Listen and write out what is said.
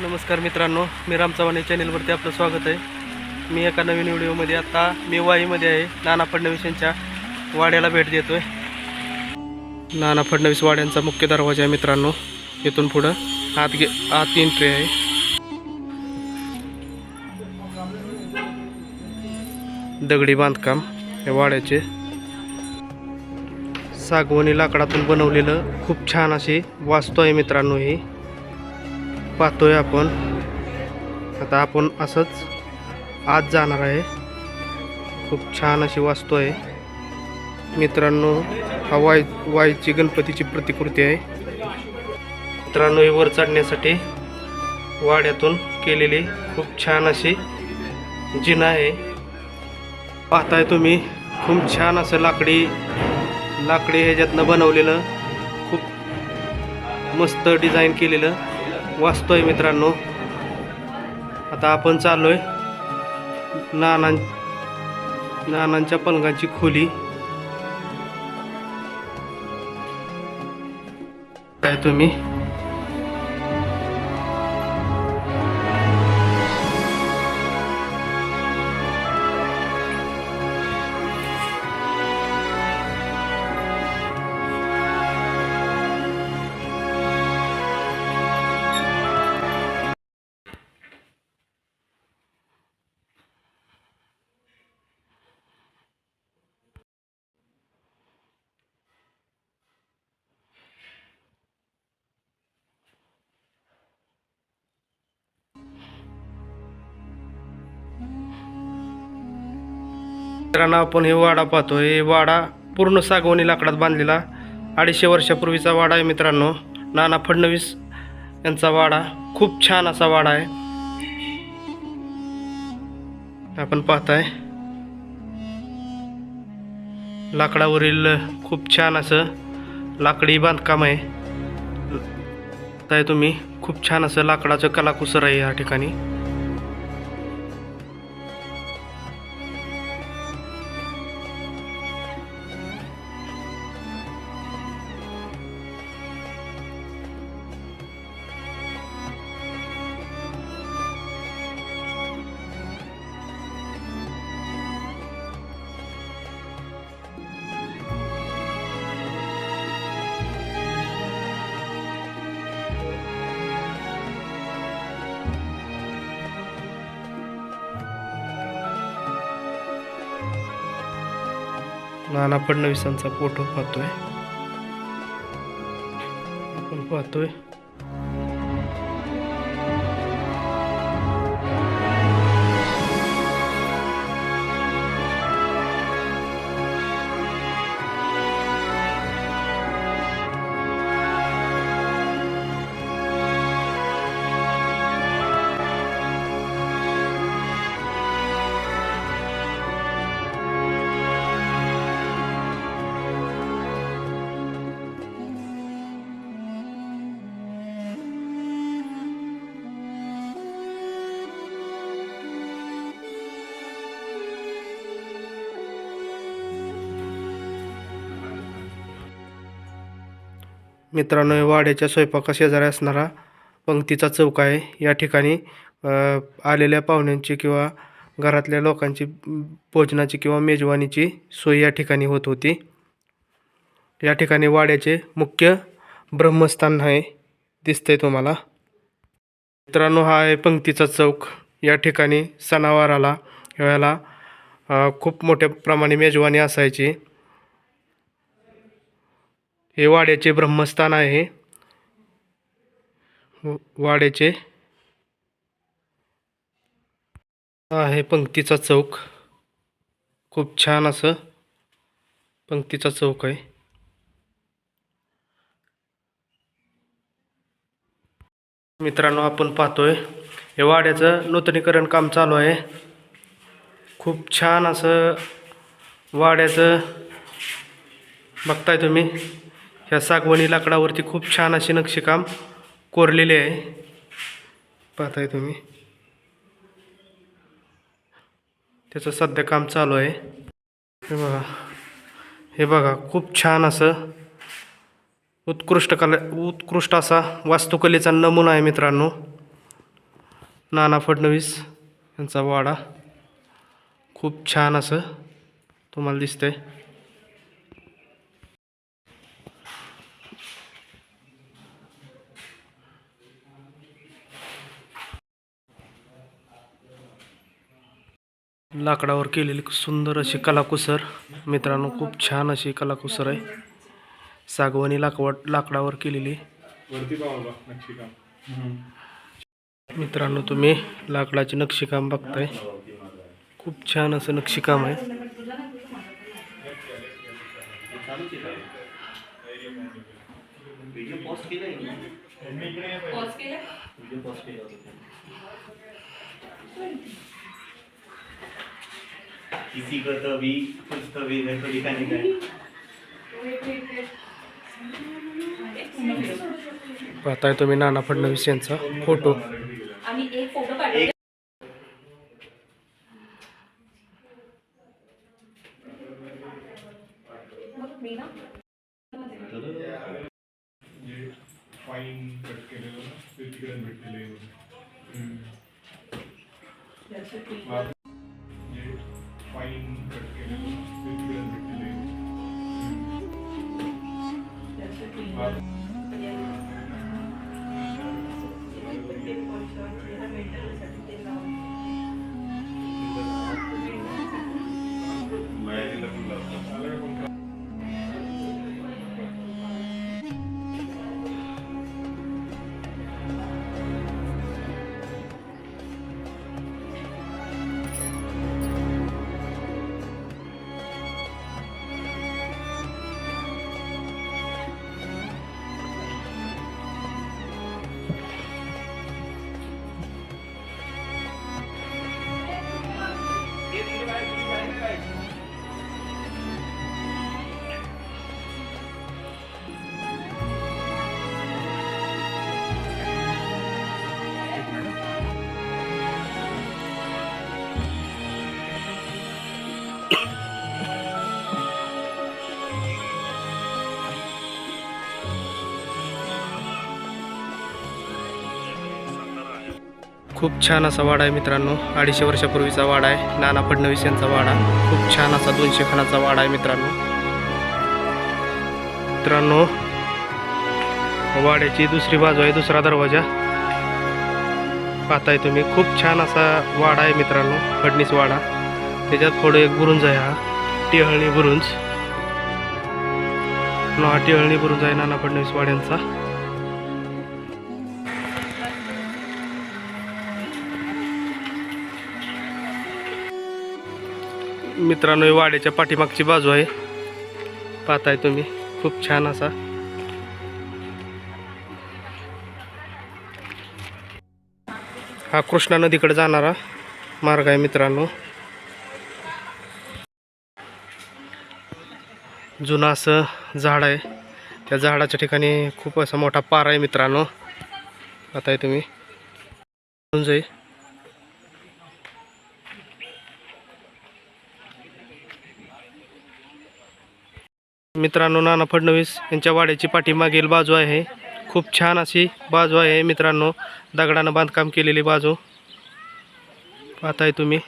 नमस्कार मित्रांनो मी राम चव्हाण या चॅनेलवरती आपलं स्वागत आहे. मी एका नवीन व्हिडिओमध्ये आता मी वाईमध्ये आहे नाना फडणवीस यांच्या वाड्याला भेट देतो आहे नाना फडणवीस वाड्यांचा मुख्य दरवाजा आहे मित्रांनो इथून पुढं आत गे आत एंट्री आहे. दगडी बांधकाम या वाड्याचे सागवणी लाकडातून बनवलेलं खूप छान अशी वास्तू आहे मित्रांनो ही. पाहतोय आपण. आता आपण असंच आत जाणार आहे. खूप छान अशी वास्तू आहे. मित्रांनो हा वाय वाईची गणपतीची प्रतिकृती आहे. मित्रांनो ही वर चढण्यासाठी वाड्यातून केलेली खूप छान अशी जिना आहे. पाहताय तुम्ही खूप छान असं लाकडी लाकडी ह्याच्यातनं बनवलेलं खूप मस्त डिझाईन केलेलं. वाचतोय आहे मित्रांनो. आता आपण चाललोय नानां नानांच्या पलंगाची खोली. काय तुम्ही? मित्रांनो आपण हे वाडा पाहतो हे वाडा पूर्ण सागवणी लाकडात बांधलेला अडीचशे वर्षापूर्वीचा वाडा आहे मित्रांनो. नाना फडणवीस यांचा वाडा खूप छान असा वाडा आहे. आपण पाहताय. लाकडावरील खूप छान असं लाकडी बांधकाम आहे. काय तुम्ही खूप छान असं लाकडाचं कलाकुसर आहे या ठिकाणी. नाना फडणवीसांचा फोटो पाहतोय. आपण पाहतोय. मित्रांनो हे वाड्याच्या स्वयंपाका शेजारी असणारा पंक्तीचा चौक आहे. या ठिकाणी आलेल्या पाहुण्यांची किंवा घरातल्या लोकांची भोजनाची किंवा मेजवानीची सोय या ठिकाणी होत होती. या ठिकाणी वाड्याचे मुख्य ब्रह्मस्थान आहे दिसतंय तुम्हाला. मित्रांनो हा आहे पंक्तीचा चौक. या ठिकाणी सणावाराला वेळेला खूप मोठ्या प्रमाणे मेजवानी असायची. हे वाड्याचे ब्रह्मस्थान आहे. वाड्याचे आहे पंक्तीचा चौक. खूप छान असं पंक्तीचा चौक आहे. मित्रांनो आपण पाहतोय हे वाड्याचं नूतनीकरण काम चालू आहे. खूप छान असं वाड्याचं बघताय तुम्ही. ह्या सागवणी लाकडावरती खूप छान असे नक्षीकाम कोरलेले आहे. पाहताय तुम्ही. त्याचं सध्या काम चालू आहे. हे बघा. हे बघा खूप छान असं उत्कृष्ट कला उत्कृष्ट असा वास्तुकलेचा नमुना आहे मित्रांनो. नाना फडणवीस यांचा वाडा. खूप छान असं तुम्हाला दिसतंय. लाकडावर केलेली सुंदर अशी कलाकुसर. मित्रांनो खूप छान अशी कलाकुसर आहे. सागवानी लाकवड लाकडावर केलेली. मित्रांनो तुम्ही लाकडाचे नक्षीकाम बघताय. खूप छान असं नक्षीकाम आहे. किसी को तो भी कुछ तो भी मेरे को दिखाने का है। पाहताय तुम्ही नाना फडणवीस यांचा फोटो. आम्ही एक फोटो काढले मग मी ना फाईन कट केलेलं ना ते तिकडे भेटलेले खूप छान असा वाडा आहे मित्रांनो. अडीचशे वर्षापूर्वीचा वाडा आहे. नाना फडणवीस यांचा वाडा. खूप छान असा दोनशे खानाचा वाडा आहे मित्रांनो. मित्रांनो वाड्याची दुसरी बाजू आहे दुसरा दरवाजा. पाहताय तुम्ही खूप छान असा वाडा आहे मित्रांनो फडणीस वाडा. त्याच्यात थोडं एक बुरुंज आहे हा. टिहळणी बुरुंज. ना हा टिहळणी बुरुंज आहे नाना फडणवीस वाड्यांचा. मित्रांनो ही वाड्याच्या पाठीमागची बाजू आहे. पाहताय तुम्ही खूप छान असा. हा कृष्णा नदीकडे जाणारा मार्ग आहे मित्रांनो. जुनं असं झाड आहे. त्या झाडाच्या ठिकाणी खूप असा मोठा पार आहे मित्रांनो. पाहताय तुम्ही जाई मित्रांनो नाना फडणवीस यांच्या वाड्याची पाठीमागील बाजू आहे. खूप छान अशी बाजू आहे मित्रांनो. दगडानं बांधकाम केलेली बाजू. पाहताय तुम्ही.